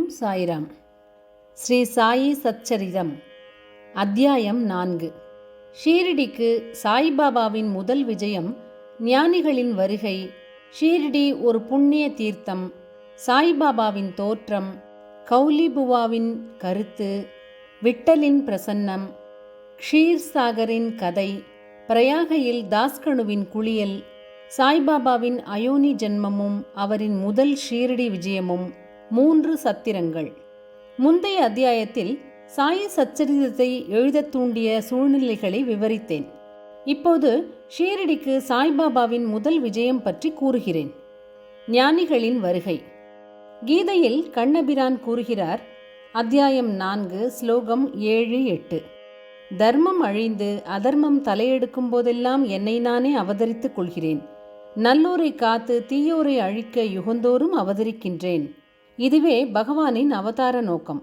ஓம் சாய்ராம். ஸ்ரீ சாயி சச்சரிதம். அத்தியாயம் நான்கு. ஷீரடிக்கு சாய்பாபாவின் முதல் விஜயம் ஞானிகளின் வருகை. ஷீரடி ஒரு புண்ணிய தீர்த்தம். சாய்பாபாவின் தோற்றம் கௌலிபுவாவின் கருத்து விட்டலின் பிரசன்னம் க்ஷீர்சாகரின் கதை பிரயாகையில் தாஸ்கணுவின் குளியல் சாய்பாபாவின் அயோனி ஜென்மமும் அவரின் முதல் ஷீரடி விஜயமும். மூன்று சத்திரங்கள். முந்தைய அத்தியாயத்தில் சாய சச்சரிதத்தை எழுதத் தூண்டிய சூழ்நிலைகளை விவரித்தேன். இப்போது ஷீரடிக்கு சாய்பாபாவின் முதல் விஜயம் பற்றி கூறுகிறேன். ஞானிகளின் வருகை. கீதையில் கண்ணபிரான் கூறுகிறார் அத்தியாயம் நான்கு ஸ்லோகம் ஏழு எட்டு. தர்மம் அழிந்து அதர்மம் தலையெடுக்கும் போதெல்லாம் என்னை நானே அவதரித்துக் கொள்கிறேன். நல்லோரை காத்து தீயோரை அழிக்க யுகந்தோறும் அவதரிக்கின்றேன். இதுவே பகவானின் அவதார நோக்கம்.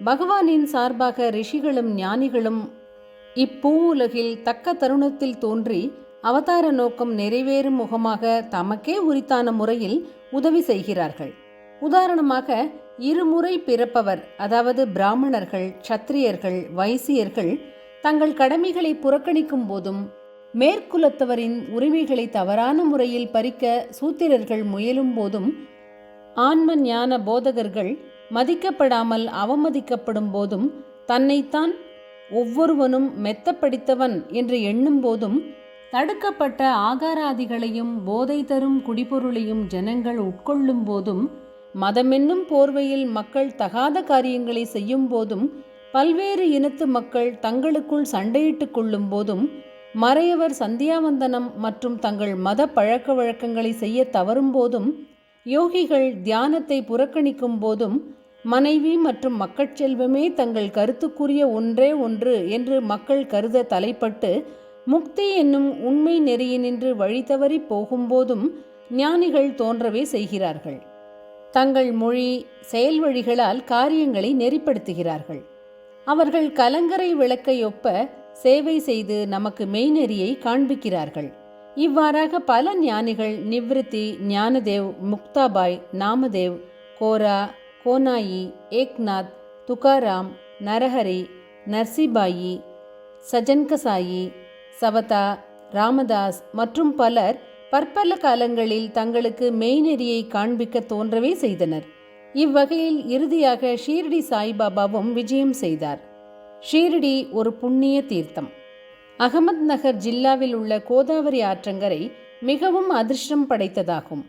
பகவானின் சார்பாக ரிஷிகளும் ஞானிகளும் இப்பூவுலகில் தக்க தருணத்தில் தோன்றி அவதார நோக்கம் நிறைவேறும் முகமாக தமக்கே உரித்தான முறையில் உதவி செய்கிறார்கள். உதாரணமாக இருமுறை பிறப்பவர் அதாவது பிராமணர்கள் சத்திரியர்கள் வைசியர்கள் தங்கள் கடமைகளை புறக்கணிக்கும் போதும் மேற்குலத்தவரின் உரிமைகளை தவறான முறையில் பறிக்க சூத்திரர்கள் முயலும் போதும் ஆன்ம ஞான போதகர்கள் மதிக்கப்படாமல் அவமதிக்கப்படும் போதும் தன்னைத்தான் ஒவ்வொருவனும் மெத்தப்படித்தவன் என்று எண்ணும் போதும் தடுக்கப்பட்ட ஆகாராதிகளையும் போதை தரும் குடிபொருளையும் ஜனங்கள் உட்கொள்ளும் போதும் மதமென்னும் போர்வையில் மக்கள் தகாத காரியங்களை செய்யும் போதும் பல்வேறு இனத்து மக்கள் தங்களுக்குள் சண்டையிட்டுக் கொள்ளும் போதும் மறையவர் சந்தியாவந்தனம் மற்றும் தங்கள் மத பழக்க வழக்கங்களை செய்ய தவறும் போதும் யோகிகள் தியானத்தை புறக்கணிக்கும் போதும் மனைவி மற்றும் மக்கட்செல்வமே தங்கள் கருத்துக்குரிய ஒன்றே ஒன்று என்று மக்கள் கருத தலைப்பட்டு முக்தி என்னும் உண்மை நெறியினின்று வழி தவறி போகும்போதும் ஞானிகள் தோன்றவே செய்கிறார்கள். தங்கள் மொழி செயல் வழிகளால் காரியங்களை நெறிப்படுத்துகிறார்கள். அவர்கள் கலங்கரை விளக்கை ஒப்ப சேவை செய்து நமக்கு மெய்நெறியை காண்பிக்கிறார்கள். இவ்வாறாக பல ஞானிகள் நிவ்ருத்தி ஞானதேவ் முக்தாபாய் நாமதேவ் கோரா கோனாயி ஏக்நாத் துகாராம் நரஹரி நர்சிபாயி சஜன்கசாயி சவதா ராமதாஸ் மற்றும் பலர் பற்பல காலங்களில் தங்களுக்கு மெய்நெறியை காண்பிக்க தோன்றவே செய்தனர். இவ்வகையில் இறுதியாக ஷீர்டி சாய்பாபாவும் விஜயம் செய்தார். ஷீரடி ஒரு புண்ணிய தீர்த்தம். அகமத் நகர் ஜில்லாவில் உள்ள கோதாவரி ஆற்றங்கரை மிகவும் அதிர்ஷ்டம் படைத்ததாகும்.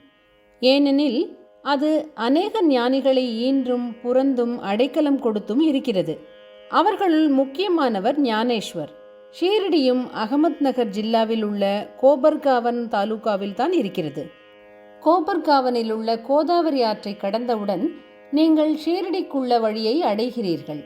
ஏனெனில் அது அநேக ஞானிகளை ஈன்றும் புறந்தும் அடைக்கலம் கொடுத்தும் இருக்கிறது. அவர்களுள் முக்கியமானவர் ஞானேஸ்வர் ஷீரடியும் அகமத் நகர் ஜில்லாவில் உள்ள கோபர்காவன் தாலுகாவில் தான் இருக்கிறது. கோபர்காவனில் உள்ள கோதாவரி ஆற்றை கடந்தவுடன் நீங்கள் ஷீரடிக்குள்ள வழியை அடைகிறீர்கள்.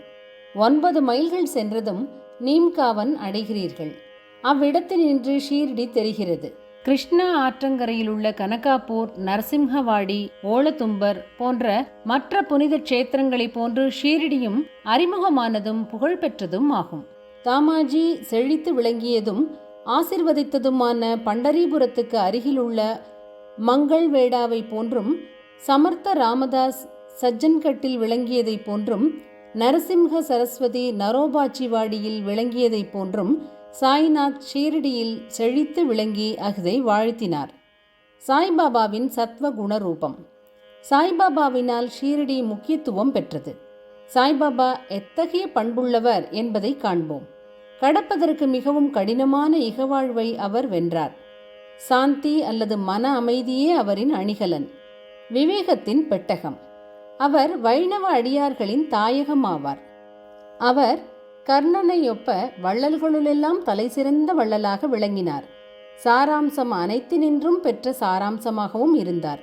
ஒன்பது மைல்கள் சென்றதும் நீம்காவன் அடைகிறீர்கள். அவ்விடத்தினின்று ஷீர்டி தெரிகிறது. கிருஷ்ணா ஆற்றங்கரையில் உள்ள கனகாப்பூர் நரசிம்ஹவாடி ஓலத்தும்பர் போன்ற மற்ற புனித கஷேத்திரங்களைப் போன்று ஷீரடியும் அறிமுகமானதும் புகழ்பெற்றதும் ஆகும். தாமாஜி செழித்து விளங்கியதும் ஆசிர்வதித்ததுமான பண்டரிபுரத்துக்கு அருகிலுள்ள மங்கள் வேடாவை போன்றும் சமர்த்த ராமதாஸ் சஜ்ஜன்கட்டில் விளங்கியதைப் போன்றும் நரசிம்ஹ சரஸ்வதி நரோபாச்சிவாடியில் விளங்கியதைப் போன்றும் சாய்நாத் ஷீரடியில் செழித்து விளங்கி அகதை வாழ்த்தினார். சாய்பாபாவின் சத்வ குணரூபம் சாய்பாபாவினால் ஷீரடி முக்கியத்துவம் பெற்றது. சாய்பாபா எத்தகைய பண்புள்ளவர் என்பதை காண்போம். கடப்பதற்கு மிகவும் கடினமான இகவாழ்வை அவர் வென்றார். சாந்தி அல்லது மன அமைதியே அவரின் அணிகலன். விவேகத்தின் பெட்டகம். அவர் வைணவ அடியார்களின் தாயகம் ஆவார் அவர் கர்ணனை ஒப்ப வள்ளல்களுளெல்லாம் தலை சிறந்த வள்ளலாக விளங்கினார். சாராம்சம் அனைத்தினின்றும் பெற்ற சாராம்சமாகவும் இருந்தார்.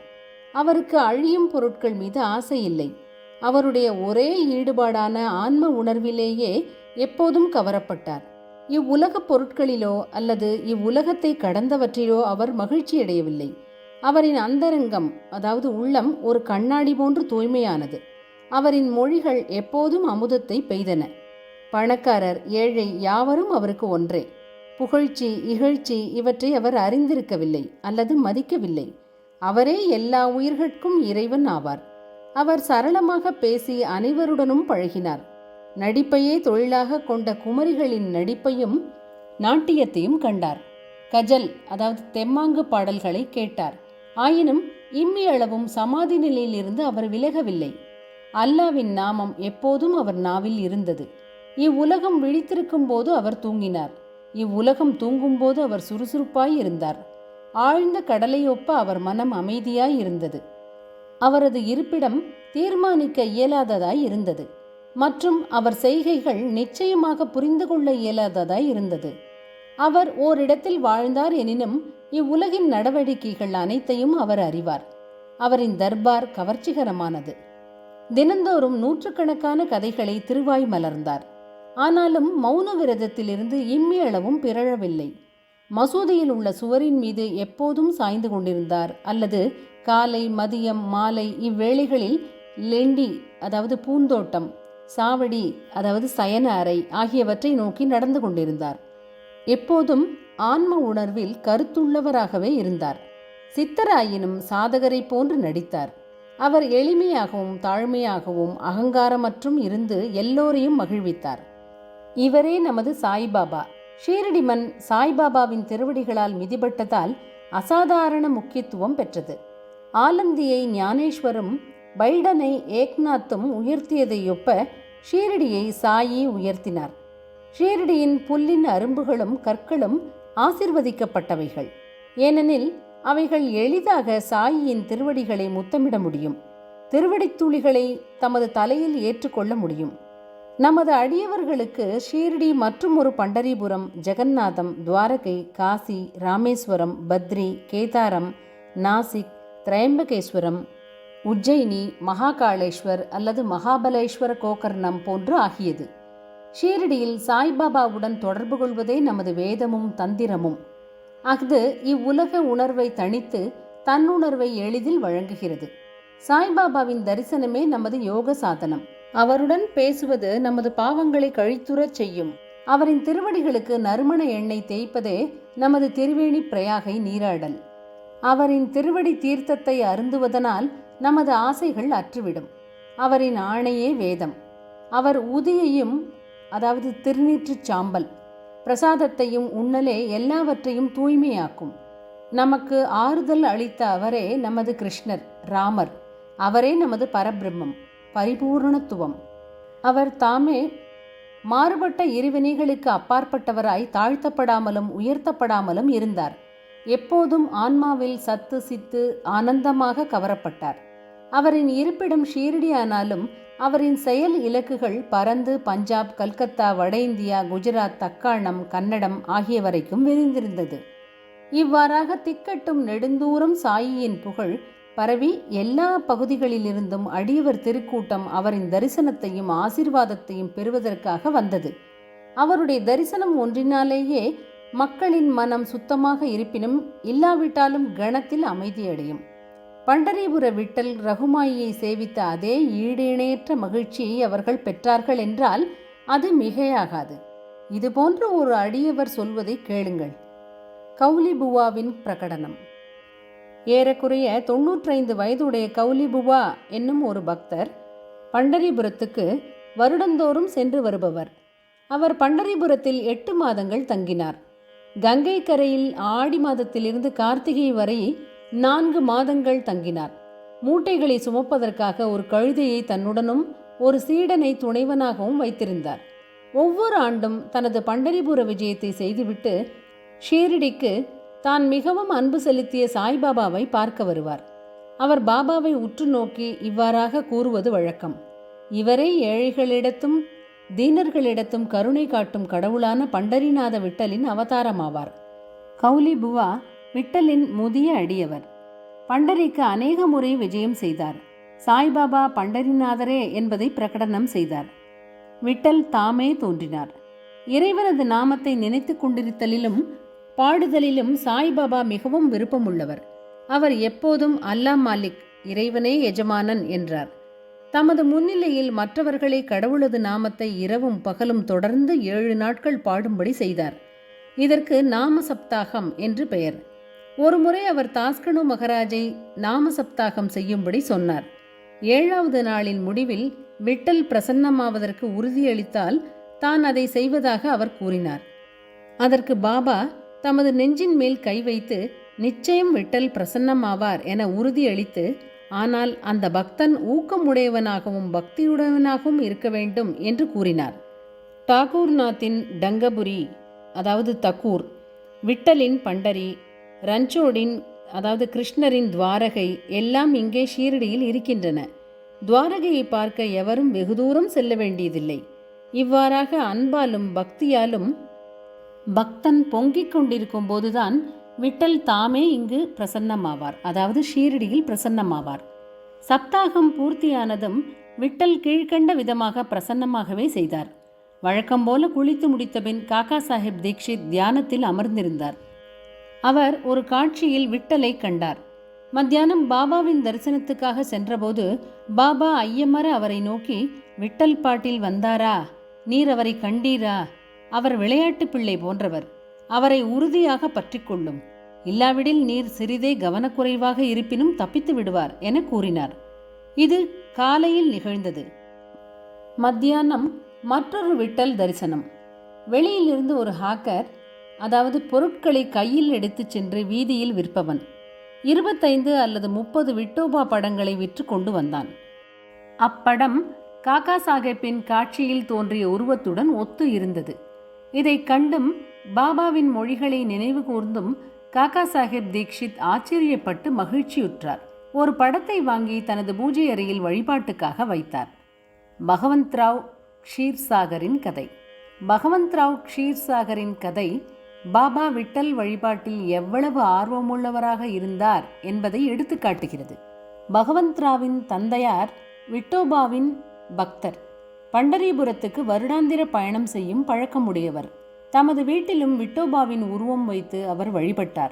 அவருக்கு அழியும் பொருட்கள் மீது ஆசை இல்லை. அவருடைய ஒரே ஈடுபாடான ஆன்ம உணர்விலேயே எப்போதும் கவரப்பட்டார். இவ்வுலகப் பொருட்களிலோ அல்லது இவ்வுலகத்தை கடந்தவற்றிலோ அவர் மகிழ்ச்சியடையவில்லை. அவரின் அந்தரங்கம் அதாவது உள்ளம் ஒரு கண்ணாடி போன்று தூய்மையானது. அவரின் மொழிகள் எப்போதும் அமுதத்தை பெய்தன. பணக்காரர் ஏழை யாவரும் அவருக்கு ஒன்றே. புகழ்ச்சி இகழ்ச்சி இவற்றை அவர் அறிந்திருக்கவில்லை அல்லது மதிக்கவில்லை. அவரே எல்லா உயிர்கட்கும் இறைவன் ஆவார். அவர் சரளமாக பேசி அனைவருடனும் பழகினார். நடிப்பையே தொழிலாக கொண்ட குமரிகளின் நடிப்பையும் நாட்டியத்தையும் கண்டார். கஜல் அதாவது தெம்மாங்கு பாடல்களை கேட்டார். ஆயினும் இம்மியளவும் சமாதி நிலையிலிருந்து அவர் விலகவில்லை. அல்லாவின் நாமம் எப்போதும் அவர் நாவில் இருந்தது. இவ்வுலகம் விழித்திருக்கும் போது அவர் தூங்கினார். இவ்வுலகம் தூங்கும்போது அவர் சுறுசுறுப்பாய் இருந்தார். ஆழ்ந்த கடலையொப்ப அவர் மனம் அமைதியாய் இருந்தது. அவரது இருப்பிடம் தீர்மானிக்க இயலாததாய் இருந்தது. மற்றும் அவர் செய்கைகள் நிச்சயமாக புரிந்து கொள்ள இயலாததாய் இருந்தது. அவர் ஓரிடத்தில் வாழ்ந்தார் எனினும் இவ்வுலகின் நடவடிக்கைகள் அனைத்தையும் அவர் அறிவார். அவரின் தர்பார் கவர்ச்சிகரமானது. தினந்தோறும் நூற்றுக்கணக்கான கதைகளை திருவாய் மலர்ந்தார். ஆனாலும் மௌன விரதத்திலிருந்து இம்மியளவும் பிறழவில்லை. மசூதியில் உள்ள சுவரின் மீது எப்போதும் சாய்ந்து கொண்டிருந்தார். அல்லது காலை மதியம் மாலை இவ்வேளைகளில் லெண்டி அதாவது பூந்தோட்டம் சாவடி அதாவது சயன அறை ஆகியவற்றை நோக்கி நடந்து கொண்டிருந்தார். எப்போதும் ஆன்ம உணர்வில் கருத்துள்ளவராகவே இருந்தார். சித்தராயினும் சாதகரை போன்று நடித்தார். அவர் எளிமையாகவும் தாழ்மையாகவும் அகங்காரமற்றும் இருந்து எல்லோரையும் மகிழ்வித்தார். இவரே நமது சாய்பாபா. ஷீரடிமன் சாய்பாபாவின் திருவடிகளால் மிதிபட்டதால் அசாதாரண முக்கியத்துவம் பெற்றது. ஆலந்தியை ஞானேஸ்வரும் பைடனை ஏக்நாத்தும் உயர்த்தியதையொப்ப ஷீரடியை சாயி உயர்த்தினார். ஷீரடியின் புல்லின் அரும்புகளும் கற்களும் ஆசிர்வதிக்கப்பட்டவைகள். ஏனெனில் அவைகள் எளிதாக சாயியின் திருவடிகளை முத்தமிட முடியும். திருவடித்துளிகளை தமது தலையில் ஏற்றுக்கொள்ள முடியும். நமது அடியவர்களுக்கு ஷீரடி மற்றும் ஒரு பண்டரிபுரம் ஜெகநாதம் துவாரகை காசி ராமேஸ்வரம் பத்ரி கேதாரம் நாசிக் திரையம்பகேஸ்வரம் உஜ்ஜயினி மகாகாளேஸ்வர் அல்லது மகாபலேஸ்வர கோகர்ணம் போன்று ஆகியது. ஷீரடியில் சாய்பாபாவுடன் தொடர்பு கொள்வதே நமது வேதமும் தந்திரமும். அஃது இவ்வுலக உணர்வை தனித்து தன்னுணர்வை எளிதில் வழங்குகிறது. சாய்பாபாவின் தரிசனமே நமது யோக சாதனம். அவருடன் பேசுவது நமது பாவங்களை கழித்துறச் செய்யும். அவரின் திருவடிகளுக்கு நறுமண எண்ணெய் தேய்ப்பதே நமது திருவேணி பிரயாகை நீராடல். அவரின் திருவடி தீர்த்தத்தை அருந்துவதனால் நமது ஆசைகள் அற்றுவிடும். அவரின் ஆணையே வேதம். அவர் உதியையும் அதாவது திருநீற்றுச் சாம்பல். பிரசாதத்தையும் உண்ணலே எல்லாவற்றையும் தூய்மையாக்கும். நமக்கு ஆறுதல் அளித்த அவரே நமது கிருஷ்ணர் ராமர். அவரே நமது பரபிரம்மம் பரிபூர்ணத்துவம். அவர் தாமே மாறுபட்ட இருவினைகளுக்கு அப்பாற்பட்டவராய் தாழ்த்தப்படாமலும் உயர்த்தப்படாமலும் இருந்தார். எப்போதும் ஆன்மாவில் சத்து சித்து ஆனந்தமாக கவரப்பட்டார். அவரின் இருப்பிடம் ஷீரடி ஆனாலும் அவரின் செயல் இலக்குகள் பரந்து பஞ்சாப் கல்கத்தா வட இந்தியா குஜராத் தக்காணம் கன்னடம் ஆகியவரைக்கும் விரிந்திருந்தது. இவ்வாறாக திக்கட்டும் நெடுந்தூரம் சாயியின் புகழ் பரவி எல்லா பகுதிகளிலிருந்தும் அடியவர் திருக்கூட்டம் அவரின் தரிசனத்தையும் ஆசீர்வாதத்தையும் பெறுவதற்காக வந்தது. அவருடைய தரிசனம் ஒன்றினாலேயே மக்களின் மனம் சுத்தமாக இருப்பினும் இல்லாவிட்டாலும் கணத்தில் அமைதியடையும். பண்டரிபுர விட்டல் ரகுமாயியை சேவித்த அதே ஈடிணையற்ற மகிழ்ச்சியை அவர்கள் பெற்றார்கள் என்றால் அது மிகையாகாது. இதுபோன்ற ஒரு அடியவர் சொல்வதை கேளுங்கள். கௌலிபுவாவின் பிரகடனம். ஏறக்குறைய தொன்னூற்றைந்து வயதுடைய கௌலிபுவா என்னும் ஒரு பக்தர் பண்டரிபுரத்துக்கு வருடந்தோறும் சென்று வருபவர். அவர் பண்டரிபுரத்தில் எட்டு மாதங்கள் தங்கினார். கங்கை கரையில் ஆடி மாதத்திலிருந்து கார்த்திகை வரை நான்கு மாதங்கள் தங்கினார். மூட்டைகளை சுமப்பதற்காக ஒரு கழுதையை தன்னுடனும் ஒரு சீடனை துணைவனாகவும் வைத்திருந்தார். ஒவ்வொரு ஆண்டும் தனது பண்டரிபுர விஜயத்தை செய்துவிட்டு ஷீரடிக்கு தான் மிகவும் அன்பு செலுத்திய சாய்பாபாவை பார்க்க வருவார். அவர் பாபாவை உற்று நோக்கி இவ்வாறாக கூறுவது வழக்கம். இவரே ஏழைகளிடத்தும் தீனர்களிடத்தும் கருணை காட்டும் கடவுளான பண்டரிநாத விட்டலின் அவதாரமாவார். கௌலி புவா விட்டலின் முதிய அடியவர். பண்டரிக்கு அநேக முறை விஜயம் செய்தார். சாய்பாபா பண்டரிநாதரே என்பதை பிரகடனம் செய்தார். விட்டல் தாமே தோன்றினார். இறைவனது நாமத்தை நினைத்து கொண்டிருத்தலிலும் பாடுதலிலும் சாய்பாபா மிகவும் விருப்பமுள்ளவர். அவர் எப்போதும் அல்லா மாலிக் இறைவனே எஜமானன் என்றார். தமது முன்னிலையில் மற்றவர்களை கடவுளது நாமத்தை இரவும் பகலும் தொடர்ந்து ஏழு நாட்கள் பாடும்படி செய்தார். இதற்கு நாம சப்தாகம் என்று பெயர். ஒருமுறை அவர் தாஸ்கனு மகராஜை நாம சப்தாகம் செய்யும்படி சொன்னார். ஏழாவது நாளின் முடிவில் விட்டல் பிரசன்னமாவதற்கு உறுதியளித்தால் தான் அதை செய்வதாக அவர் கூறினார். அதற்கு பாபா தமது நெஞ்சின் மேல் கை வைத்து நிச்சயம் விட்டல் பிரசன்னமாவார் என உறுதியளித்து ஆனால் அந்த பக்தன் ஊக்கமுடையவனாகவும் பக்தியுடையவனாகவும் இருக்க வேண்டும் என்று கூறினார். டாகூர்நாத்தின் டங்கபுரி அதாவது தக்கூர் விட்டலின் பண்டரி ரஞ்சோடின் அதாவது கிருஷ்ணரின் துவாரகை எல்லாம் இங்கே ஷீரடியில் இருக்கின்றன. துவாரகையை பார்க்க எவரும் வெகு தூரம் செல்ல வேண்டியதில்லை. இவ்வாறாக அன்பாலும் பக்தியாலும் பக்தன் பொங்கிக் கொண்டிருக்கும் போதுதான் விட்டல் தாமே இங்கு பிரசன்னமாவார் அதாவது ஷீரடியில் பிரசன்னமாவார். சப்தாகம் பூர்த்தியானதும் விட்டல் கீழ்க்கண்ட விதமாக பிரசன்னமாகவே செய்தார். வழக்கம் போல குளித்து முடித்தபின் காக்கா சாஹிப் தீக்ஷித் தியானத்தில் அமர்ந்திருந்தார். அவர் ஒரு காட்சியில் விட்டலை கண்டார். மத்தியானம் பாபாவின் தரிசனத்துக்காக சென்றபோது பாபா ஐயமர அவரை நோக்கி விட்டல் பாட்டில் வந்தாரா? நீர் அவரை கண்டீரா? அவர் விளையாட்டு பிள்ளை போன்றவர். அவரை உறுதியாக பற்றிக்கொள்ளும். இல்லாவிடில் நீர் சிறிதே கவனக்குறைவாக இருப்பினும் தப்பித்து விடுவார் என கூறினார். இது காலையில் நிகழ்ந்தது. மத்தியானம் மற்றொரு விட்டல் தரிசனம். வெளியிலிருந்து ஒரு ஹாக்கர் அதாவது பொருட்களை கையில் எடுத்துச் சென்று வீதியில் விற்பவன். இருபத்தைந்து அல்லது முப்பது விட்டோபா படங்களை விற்று கொண்டு வந்தான். அப்படம் காக்கா சாஹேப்பின் காட்சியில் தோன்றிய உருவத்துடன் ஒத்து இருந்தது. இதை கண்டும் பாபாவின் மொழிகளை நினைவு கூர்ந்தும் காக்கா சாஹேப் தீக்ஷித் ஆச்சரியப்பட்டு மகிழ்ச்சியுற்றார். ஒரு படத்தை வாங்கி தனது பூஜை அறையில் வழிபாட்டுக்காக வைத்தார். பகவந்த்ராவ் க்ஷீர்சாகரின் கதை. பகவந்த்ராவ் க்ஷீர்சாகரின் கதை பாபா விட்டல் வழிபாட்டில் எவ்வளவு ஆர்வமுள்ளவராக இருந்தார் என்பதை எடுத்துக்காட்டுகிறது. பகவந்த்ராவின் தந்தையார் விட்டோபாவின் பக்தர். பண்டரிபுரத்துக்கு வருடாந்திர பயணம் செய்யும் பழக்கமுடையவர். தமது வீட்டிலும் விட்டோபாவின் உருவம் வைத்து அவர் வழிபட்டார்.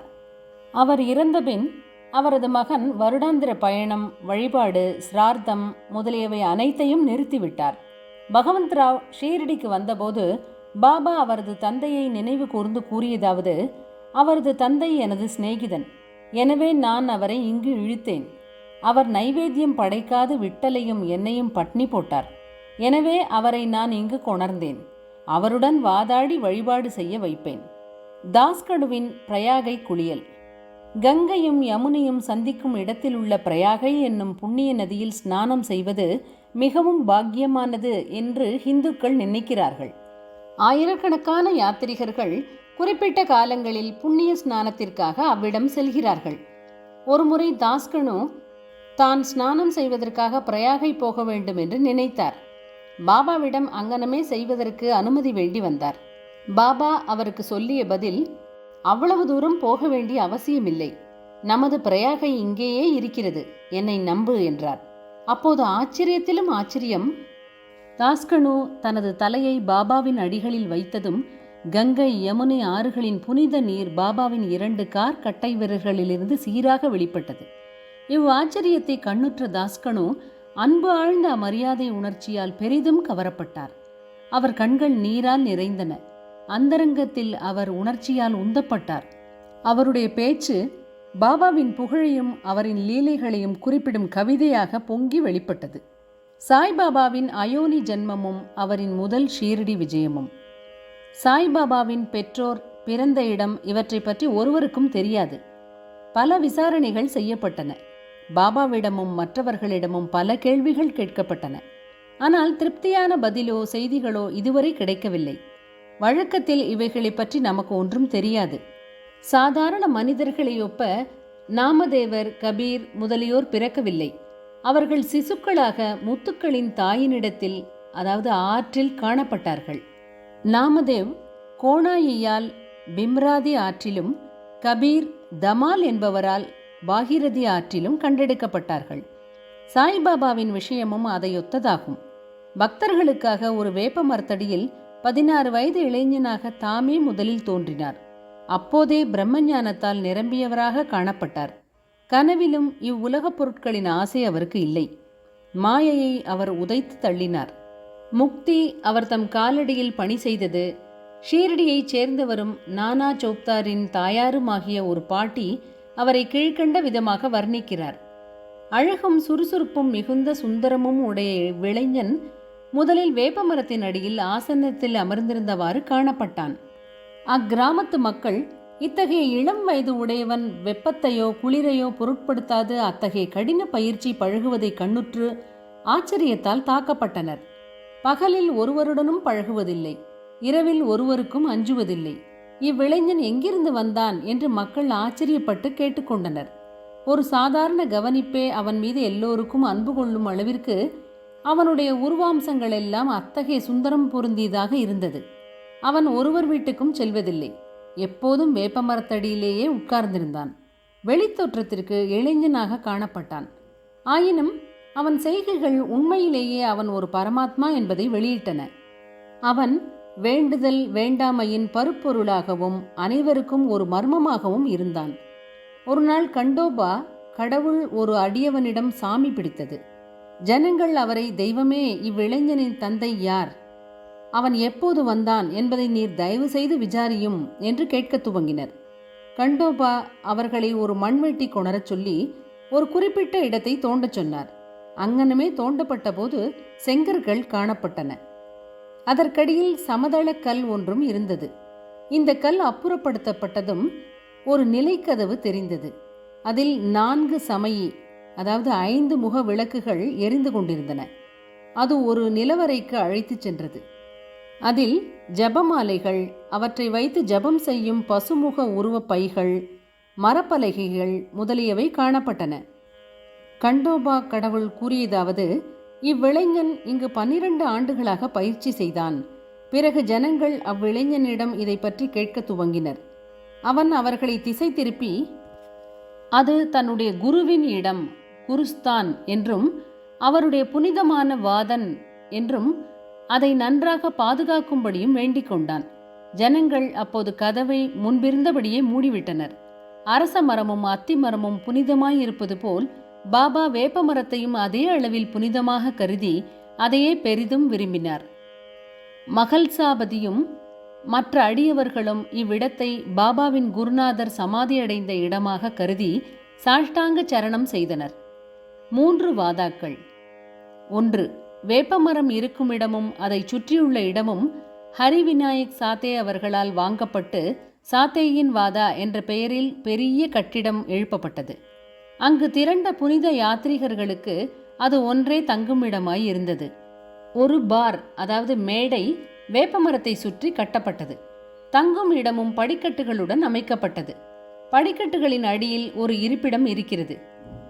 அவர் இறந்தபின் அவரது மகன் வருடாந்திர பயணம் வழிபாடு சிரார்த்தம் முதலியவை அனைத்தையும் நிறுத்திவிட்டார். பகவந்த்ராவ் ஷீரடிக்கு வந்தபோது பாபா அவரது தந்தையை நினைவு கூர்ந்து கூறியதாவது அவரது தந்தை எனது சிநேகிதன். எனவே நான் அவரை இங்கு இழுத்தேன். அவர் நைவேத்தியம் படைக்காது விட்டலையும் என்னையும் பட்னி போட்டார். எனவே அவரை நான் இங்கு கொணர்ந்தேன். அவருடன் வாதாடி வழிபாடு செய்ய வைப்பேன். தாஸ்கடுவின் பிரயாகை குளியல். கங்கையும் யமுனையும் சந்திக்கும் இடத்தில் உள்ள பிரயாகை என்னும் புண்ணிய நதியில் ஸ்நானம் செய்வது மிகவும் பாக்கியமானது என்று இந்துக்கள் நினைக்கிறார்கள். ஆயிரக்கணக்கான யாத்திரிகர்கள் குறிப்பிட்ட காலங்களில் புண்ணிய ஸ்நானத்திற்காக அவ்விடம் செல்கிறார்கள். ஒருமுறை தாஸ்கனு தான் ஸ்நானம் செய்வதற்காக பிரயாகை போக வேண்டும் என்று நினைத்தார். பாபாவிடம் அங்கனமே செய்வதற்கு அனுமதி வேண்டி வந்தார். பாபா அவருக்கு சொல்லிய பதில் அவ்வளவு தூரம் போக வேண்டிய அவசியமில்லை. நமது பிரயாகை இங்கேயே இருக்கிறது. என்னை நம்பு என்றார். அப்போது ஆச்சரியத்திலும் ஆச்சரியம் தாஸ்கனு தனது தலையை பாபாவின் அடிகளில் வைத்ததும் கங்கை யமுனை ஆறுகளின் புனித நீர் பாபாவின் இரண்டு கார் கட்டை விரல்களிலிருந்து சீராக வெளிப்பட்டது. இவ் ஆச்சரியத்தை கண்ணுற்ற தாஸ்கனு அன்பு ஆழ்ந்த மரியாதை உணர்ச்சியால் பெரிதும் கவரப்பட்டார். அவர் கண்கள் நீரால் நிறைந்தன. அந்தரங்கத்தில் அவர் உணர்ச்சியால் உந்தப்பட்டார். அவருடைய பேச்சு பாபாவின் புகழையும் அவரின் லீலைகளையும் குறிப்பிடும் கவிதையாக பொங்கி வெளிப்பட்டது. சாய்பாபாவின் அயோனி ஜென்மமும் அவரின் முதல் ஷீரடி விஜயமும். சாய்பாபாவின் பெற்றோர் பிறந்த இடம் இவற்றை பற்றி ஒருவருக்கும் தெரியாது. பல விசாரணைகள் செய்யப்பட்டன. பாபாவிடமும் மற்றவர்களிடமும் பல கேள்விகள் கேட்கப்பட்டன. ஆனால் திருப்தியான பதிலோ செய்திகளோ இதுவரை கிடைக்கவில்லை. வழக்கத்தில் இவைகளை பற்றி நமக்கு ஒன்றும் தெரியாது. சாதாரண மனிதர்களை ஒப்ப நாமதேவர் கபீர் முதலியோர் பிறக்கவில்லை. அவர்கள் சிசுக்களாக முத்துக்களின் தாயினிடத்தில் அதாவது ஆற்றில் காணப்பட்டார்கள். நாமதேவ் கோணாயியால் பிம்ராதி ஆற்றிலும் கபீர் தமால் என்பவரால் பாகிரதி ஆற்றிலும் கண்டெடுக்கப்பட்டார்கள். சாய்பாபாவின் விஷயமும் அதையொத்ததாகும். பக்தர்களுக்காக ஒரு வேப்ப மரத்தடியில் பதினாறு வயது இளைஞனாக தாமே முதலில் தோன்றினார். அப்போதே பிரம்மஞானத்தால் நிரம்பியவராக காணப்பட்டார். கனவிலும் இவ்வுலகப் பொருட்களின் ஆசை அவருக்கு இல்லை. மாயையை அவர் உதைத்து தள்ளினார். முக்தி அவர் தம் காலடியில் பணி செய்தது. ஷீரடியைச் சேர்ந்தவரும் நானா சோப்தாரின் தாயாருமாகிய ஒரு பாட்டி அவரை கீழ்க்கண்ட விதமாக வர்ணிக்கிறார். அழகும் சுறுசுறுப்பும் மிகுந்த சுந்தரமும் உடைய விளைஞன் முதலில் வேப்பமரத்தின் அடியில் ஆசனத்தில் அமர்ந்திருந்தவாறு காணப்பட்டான். அக்கிராமத்து மக்கள் இத்தகைய இளம் வயது உடையவன் வெப்பத்தையோ குளிரையோ பொருட்படுத்தாது அத்தகைய கடின பயிற்சி பழகுவதை கண்ணுற்று ஆச்சரியத்தால் தாக்கப்பட்டனர். பகலில் ஒருவருடனும் பழகுவதில்லை. இரவில் ஒருவருக்கும் அஞ்சுவதில்லை. இவ்விளைஞன் எங்கிருந்து வந்தான் என்று மக்கள் ஆச்சரியப்பட்டு கேட்டுக்கொண்டனர். ஒரு சாதாரண கவனிப்பே அவன் மீது எல்லோருக்கும் அன்பு கொள்ளும் அளவிற்கு அவனுடைய உருவாம்சங்கள் எல்லாம் அத்தகைய சுந்தரம் பொருந்தியதாக இருந்தது. அவன் ஒருவர் வீட்டுக்கும் செல்வதில்லை. எப்போதும் வேப்பமரத்தடியிலேயே உட்கார்ந்திருந்தான். வெளித்தோற்றத்திற்கு இளைஞனாக காணப்பட்டான். ஆயினும் அவன் செய்கைகள் உண்மையிலேயே அவன் ஒரு பரமாத்மா என்பதை வெளியிட்டன. அவன் வேண்டுதல் வேண்டாமையின் பருப்பொருளாகவும் அனைவருக்கும் ஒரு மர்மமாகவும் இருந்தான். ஒரு நாள் கண்டோபா கடவுள் ஒரு அடியவனிடம் சாமி பிடித்தது. ஜனங்கள் அவரை தெய்வமே இவ்விளைஞனின் தந்தை யார்? அவன் எப்போது வந்தான் என்பதை நீர் தயவு செய்து விசாரியும் என்று கேட்கத் துவங்கினர். கண்டோபா அவர்களை ஒரு மண்வெட்டி கொணரச் சொல்லி ஒரு குறிப்பிட்ட இடத்தை தோண்டச் சொன்னார். அங்கனமே தோண்டப்பட்ட போது செங்கற்கள் காணப்பட்டன. அதற்கடியில் சமதள கல் ஒன்றும் இருந்தது. இந்த கல் அப்புறப்படுத்தப்பட்டதும் ஒரு நிலைக்கதவு தெரிந்தது. அதில் நான்கு சமயி அதாவது ஐந்து முக விளக்குகள் எரிந்து கொண்டிருந்தன. அது ஒரு நிலவரைக்கு அழைத்துச் சென்றது. அதில் ஜபமாலைகள் அவற்றை வைத்து ஜபம் செய்யும் பசுமுக உருவப் பைகள் மரப்பலகைகள் முதலியவை காணப்பட்டன. கண்டோபா கடவுள் கூறியதாவது இவ்விளைஞன் இங்கு பன்னிரண்டு ஆண்டுகளாக பயிற்சி செய்தான். பிறகு ஜனங்கள் அவ்விளைஞனிடம் இதை பற்றி கேட்க துவங்கினர். அவன் அவர்களை திசை திருப்பி அது தன்னுடைய குருவின் இடம் குருஸ்தான் என்றும் அவருடைய புனிதமான வாதன் என்றும் அதை நன்றாக பாதுகாக்கும்படியும் வேண்டிக் கொண்டான். ஜனங்கள் அப்போது கதவை முன்பிருந்தபடியே மூடிவிட்டனர். அரச மரமும் அத்தி மரமும் புனிதமாயிருப்பது போல் பாபா வேப்ப மரத்தையும் அதே அளவில் புனிதமாக கருதி அதையே பெரிதும் விரும்பினார். மகள்சாபதியும் மற்ற அடியவர்களும் இவ்விடத்தை பாபாவின் குருநாதர் சமாதியடைந்த இடமாக கருதி சாஷ்டாங்க சரணம் செய்தனர். மூன்று வாதாக்கள். ஒன்று வேப்பமரம் இருக்கும் இடமும் அதை சுற்றியுள்ள இடமும் ஹரிவிநாயக் சாத்தே அவர்களால் வாங்கப்பட்டு சாத்தேயின் வாதா என்ற பெயரில் பெரிய கட்டிடம் எழுப்பப்பட்டது. அங்கு திரண்ட புனித யாத்ரீகர்களுக்கு அது ஒன்றே தங்குமிடமாய் இருந்தது. ஒரு பார் அதாவது மேடை வேப்பமரத்தை சுற்றி கட்டப்பட்டது. தங்கும் இடமும் படிக்கட்டுகளுடன் அமைக்கப்பட்டது. படிக்கட்டுகளின் அடியில் ஒரு இருப்பிடம் இருக்கிறது.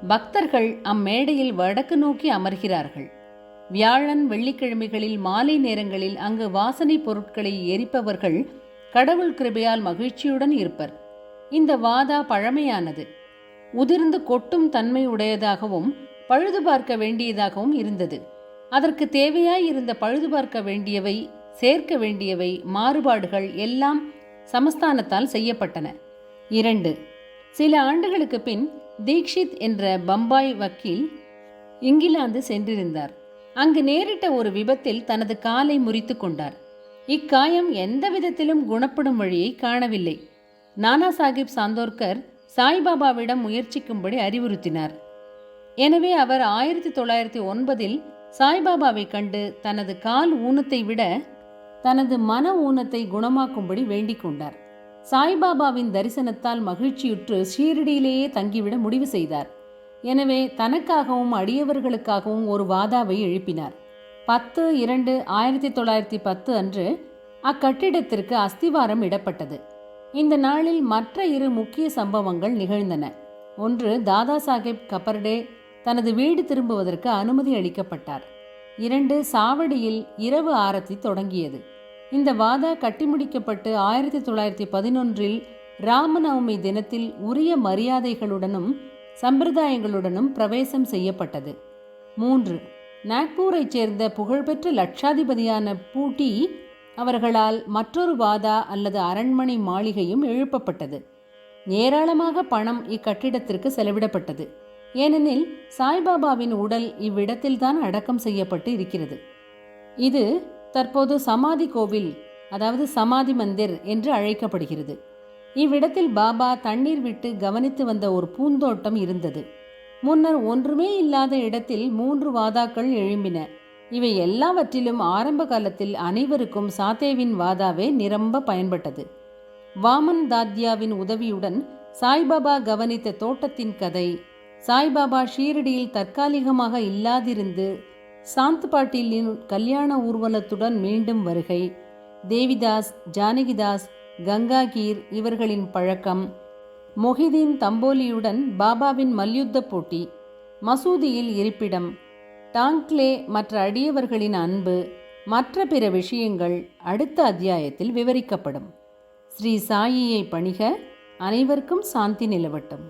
பக்தர்கள் அம்மேடையில் வடக்கு நோக்கி அமர்கிறார்கள். வியாழன் வெள்ளிக்கிழமைகளில் மாலை நேரங்களில் அங்கு வாசனை பொருட்களை எரிப்பவர்கள் கடவுள் கிருபையால் மகிழ்ச்சியுடன் இருப்பர். இந்த வாதா பழமையானது. உதிர்ந்து கொட்டும் தன்மை உடையதாகவும் பழுது பார்க்க வேண்டியதாகவும் இருந்தது. அதற்கு தேவையாய் இருந்த பழுது பார்க்க வேண்டியவை சேர்க்க வேண்டியவை மாறுபாடுகள் எல்லாம் சமஸ்தானத்தால் செய்யப்பட்டன. இரண்டு சில ஆண்டுகளுக்கு பின் தீக்ஷித் என்ற பம்பாய் வக்கீல் இங்கிலாந்து சென்றிருந்தார். அங்கு நேரிட்ட ஒரு விபத்தில் தனது காலை முறித்து கொண்டார். இக்காயம் எந்த விதத்திலும் குணப்படும் வழியை காணவில்லை. நானா சாஹிப் சாந்தோர்கர் சாய்பாபாவிடம் முயற்சிக்கும்படி அறிவுறுத்தினார். எனவே அவர் ஆயிரத்தி தொள்ளாயிரத்தி ஒன்பதில் சாய்பாபாவை கண்டு தனது கால் ஊனத்தை விட தனது மன ஊனத்தை குணமாக்கும்படி வேண்டிக் கொண்டார். சாய்பாபாவின் தரிசனத்தால் மகிழ்ச்சியுற்று ஷீரடியிலேயே தங்கிவிட முடிவு செய்தார். எனவே தனக்காகவும் அடியவர்களுக்காகவும் ஒரு வாதாவை எழுப்பினார். பத்து இரண்டு ஆயிரத்தி தொள்ளாயிரத்தி பத்து அன்று அக்கட்டிடத்திற்கு அஸ்திவாரம் இடப்பட்டது. இந்த நாளில் மற்ற இரு முக்கிய சம்பவங்கள் நிகழ்ந்தன. ஒன்று தாதா சாஹேப் கபர்டே தனது வீடு திரும்புவதற்கு அனுமதி அளிக்கப்பட்டார். இரண்டு சாவடியில் இரவு ஆரத்தி தொடங்கியது. இந்த வாதா கட்டி முடிக்கப்பட்டு ஆயிரத்தி தொள்ளாயிரத்தி பதினொன்றில் ராமநவமி தினத்தில் உரிய மரியாதைகளுடனும் சம்பிரதாயங்களுடனும் பிரவேசம் செய்யப்பட்டது. மூன்று. நாக்பூரைச் சேர்ந்த புகழ்பெற்ற லட்சாதிபதியான பூட்டி அவர்களால் மற்றொரு வாதா அல்லது அரண்மனை மாளிகையும் எழுப்பப்பட்டது. ஏராளமாக பணம் இக்கட்டிடத்திற்கு செலவிடப்பட்டது. ஏனெனில் சாய்பாபாவின் உடல் இவ்விடத்தில்தான் அடக்கம் செய்யப்பட்டு இருக்கிறது. இது தற்போது சமாதி கோவில் அதாவது சமாதி மந்திர் என்று அழைக்கப்படுகிறது. இவ்விடத்தில் பாபா தண்ணீர் விட்டு கவனித்து வந்த ஒரு பூந்தோட்டம் இருந்தது. முன்னர் ஒன்றுமே இல்லாத இடத்தில் மூன்று வாதாக்கள் எழும்பின. இவை எல்லாவற்றிலும் ஆரம்ப காலத்தில் அனைவருக்கும் சாத்தேவின் வாதாவே நிரம்ப பயன்பட்டது. வாமன் தாத்யாவின் உதவியுடன் சாய்பாபா கவனித்த தோட்டத்தின் கதை சாய்பாபா ஷீரடியில் தற்காலிகமாக இல்லாதிருந்து சாந்த் பாட்டீலின் கல்யாண ஊர்வலத்துடன் மீண்டும் வருகை தேவிதாஸ் ஜானகிதாஸ் கங்காகீர் இவர்களின் பழக்கம். மொஹிதீன் தம்போலியுடன் பாபாவின் மல்யுத்த போட்டி மசூதியில் இருப்பிடம் டாங்க்லே மற்ற அடியவர்களின் அன்பு மற்ற பிற விஷயங்கள் அடுத்த அத்தியாயத்தில் விவரிக்கப்படும். ஸ்ரீ சாயியை பணிக அனைவருக்கும் சாந்தி நிலவட்டும்.